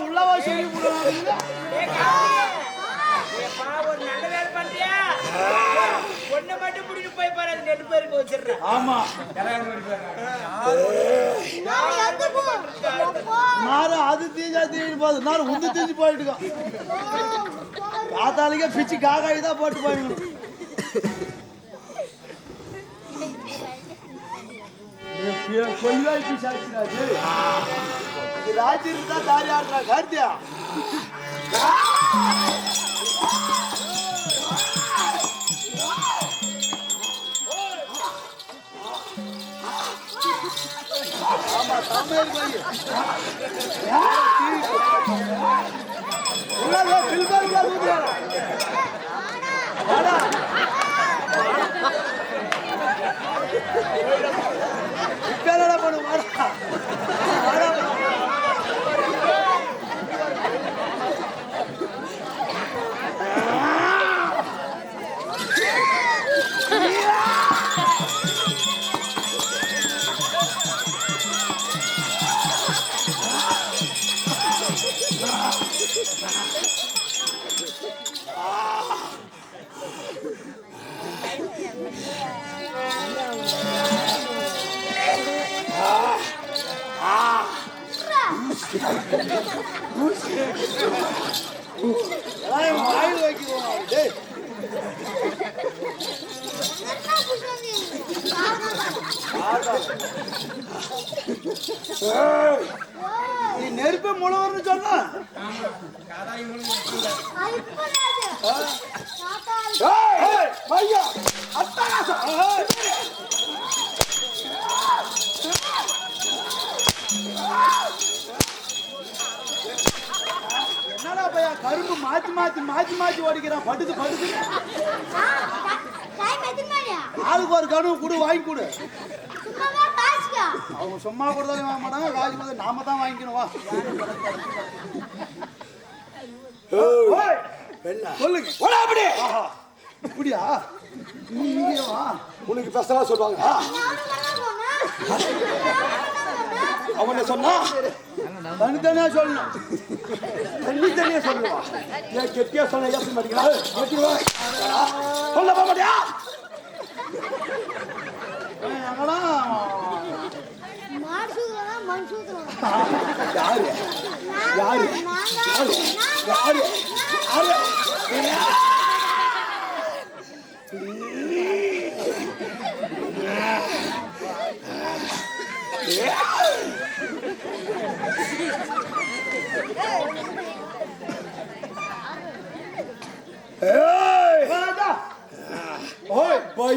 உள்ளவா சொல்லி ஒண்ணு போய் பாரு அது பேருக்கு வச்சிடுறேன். ஆமா. அது தீஞ்சா தீஞ்சு போகுது. நாரு உந்து தீஞ்சு போயிட்டு காத்தாலிக்கே பிச்சு காக்காய் போட்டு போயிடுங்க. கொள்வாய் பிசாச்சு ராஜு இருந்தா தாரி ஆடுறா கார்த்தியா? ஆமா தமிழ் பையன் உள்ள பில்பர் உள்ள ஊதியாரா நீ நெருப்பு முழுவதுன்னு சொன்னா ஐப்பனாது மாத்தி மாத்தி மாத்தி மாத்தி ஓடிக்கிறான். படுது படுது டைம் எத்தனை ஆளுக்கு ஒரு கனவு கொடு வாங்கி கொடு. அவங்க சும்மா கொடுத்தாலும் வாங்க மாட்டாங்க காசு கொடுத்து நாம தான் வாங்கிக்கணும் வா. ஓய், சொல்லுங்க. போடா அப்படி. ஆஹா. இப்படியா? உனக்கு பேசலாம் சொல்லுவாங்க. அவனை சொன்னா? தனித்தனியா சொல்லணும். தண்ணியா சொல்லுவா ஏன் கெட்டியா சொன்ன எப்படி மாட்டீங்களா சொல்ல மாட்டியா? யாரு? யாரு? யாரு? யாரு? யாரு?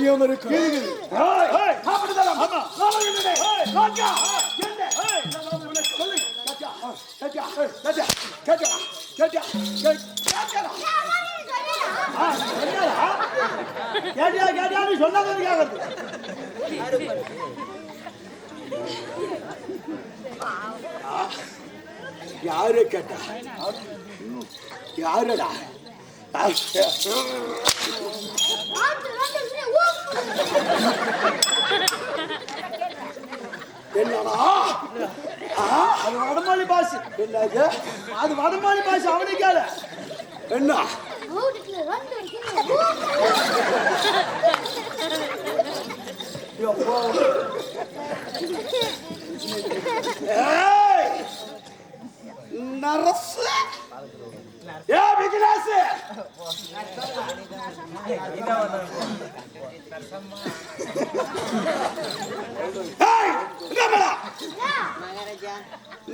கேட்கறது யாரு கேட்டா யாருடா அது வடமாளி பாசு என்னது? அது வடமாளி பாஷ் அவனே கேளு. என்ன?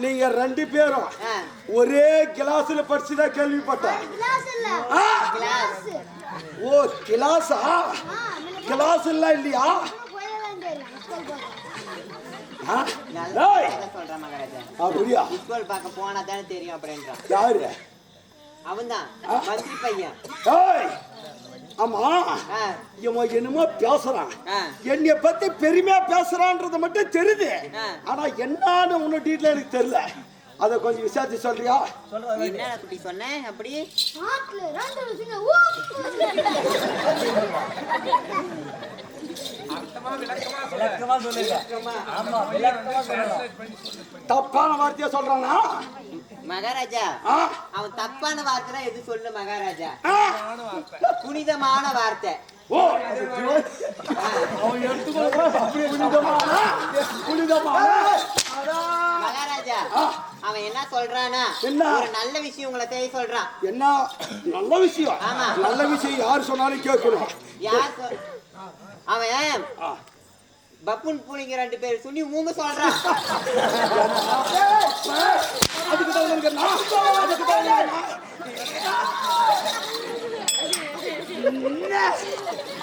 நீங்க ரெண்டு பேரும். ஒரே கிளாஸ்ல படிச்சுதான் கேள்விப்பட்டேன்? ஓ கிளாஸா? கிளாஸ் எல்லாம் இல்லையா? அப்படியா? ஸ்கூல் பார்க்க போனா தானே தெரியும் அப்படின்றான். யாரு? அவன்தான். மந்திரி பையன். ஆமா. இவன் என்னமோ பேசுறான். என்னைய பத்தி பெருமையா பேசுறான்றது மட்டும் தெரியுது. ஆனா என்னன்னு உன்ன டீட்டெயில் எனக்கு தெரியல. அதை கொஞ்சம் விசாரிச்சு சொல்றியா? என்னடா குட்டி சொன்னேன் அப்படி? தப்பான வார்த்தையா சொல்றானா? மகாராஜா? அவன் தப்பான வார்த்தை எது சொல்லு மகாராஜா? புனிதமான வார்த்தை. மகாராஜா அவன் என்ன சொல்றானா? ஒரு நல்ல விஷயம் உங்களை செய்ய சொல்றான். என்ன? நல்ல விஷயம்? ஆமா. நல்ல விஷயம் யார் சொன்னாலும் கேட்கணும். யார் அவன். பப்புன் பூலிங்க ரெண்டு பேர் சுனி மூங்க சொல்றான் அதுக்கு தான் உனக்கு நான் அதுக்கு தான் உனக்கு நான்.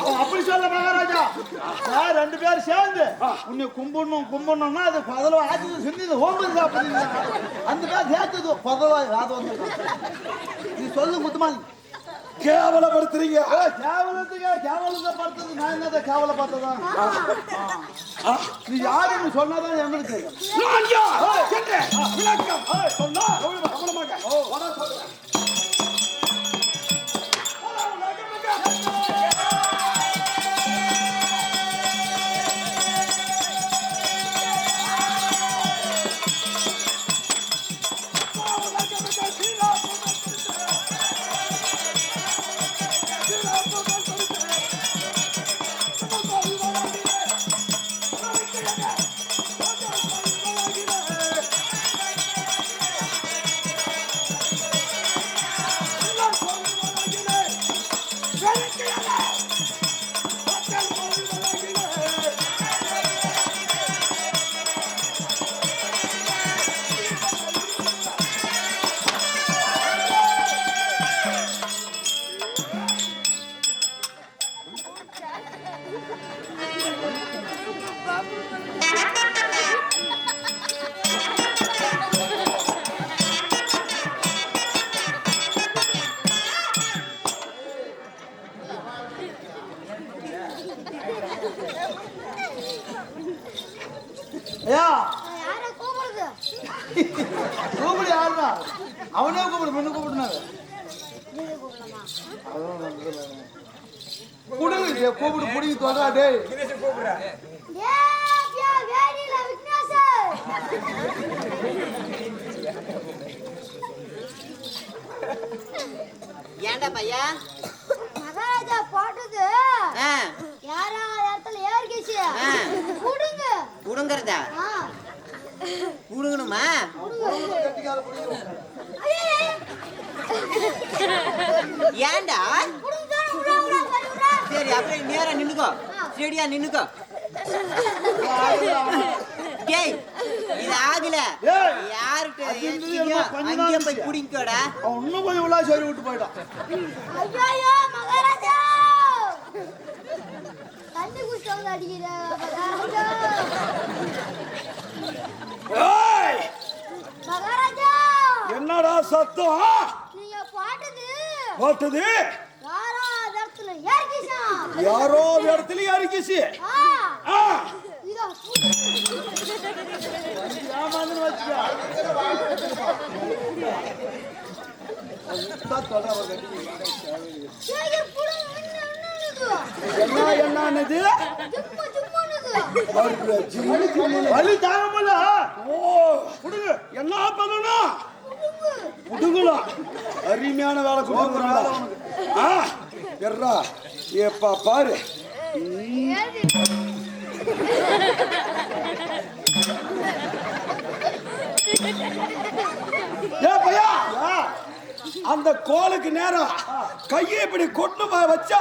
அவன் அப்படி சொல்ல மகாராஜா பேரும் சேர்ந்து உன்னை கும்பிடணும் கும்பிடணும்னா அது பதல ஆச்சு செஞ்சது ஹோம்பது அப்படின்னு அந்த பேர் சேர்த்தது பதவா அது வந்து நீ சொல்லு முத்துமான் கேவலப்படுத்துறீங்க. கேவலத்துக்கு கேவலத்தை பார்த்தது நான் என்னதை கேவல பார்த்ததா நீ யாருன்னு சொன்னாதான் எங்களுக்கு விளக்கம். சொன்னா. கவனமாக ஐயா. கூப்பிடு யாருடா? அவனே கூப்பிடு முன்ன கூப்பிடலாமா குடுங்க கூப்பிடு புடிங்க தொடரா டேய். ஏ பியா வேடியில விக்னேஷ் ஏன்டா பையா மகாராஜா போட்டது ஆ, யாரா இடத்துல ஏறிக்கிச்சு ஆ. குடுங்க புடுங்கறதா புடுங்கணுமா விடா சரி அப்படியே நேரா நின்னுக்கோ. ஸ்டேடியா நின்னுக்கோ. டேய் இது ஆகல. அங்கேயே நாள் போய் அவன் இன்னும் கொஞ்சம் உள்ளா சரி விட்டு போயிட்டான் ஐயோ மகாராஜா வந்து அடிக்கிற மகாராஜா! என்னடா சத்தம்? நீங்க பாட்டது. போட்டது? யாரா இடத்துல ஏறிக்கிச்சா யாரோ இடத்துல இதோ. ஏமாந்து வச்சுக்கா. இன்னும் என்ன ஜிம்முன்னு. வலி தாங்க முடியல ஓ புடுங்க. என்ன பண்ணணும்? புடுங்கலாம் அருமையான வேலை கொடுக்குறாங்க எர்ரா ஏப்பா பாரு. ஏ பையா. அந்த கோலுக்கு நேரம் கையை இப்படி போய் வச்சா?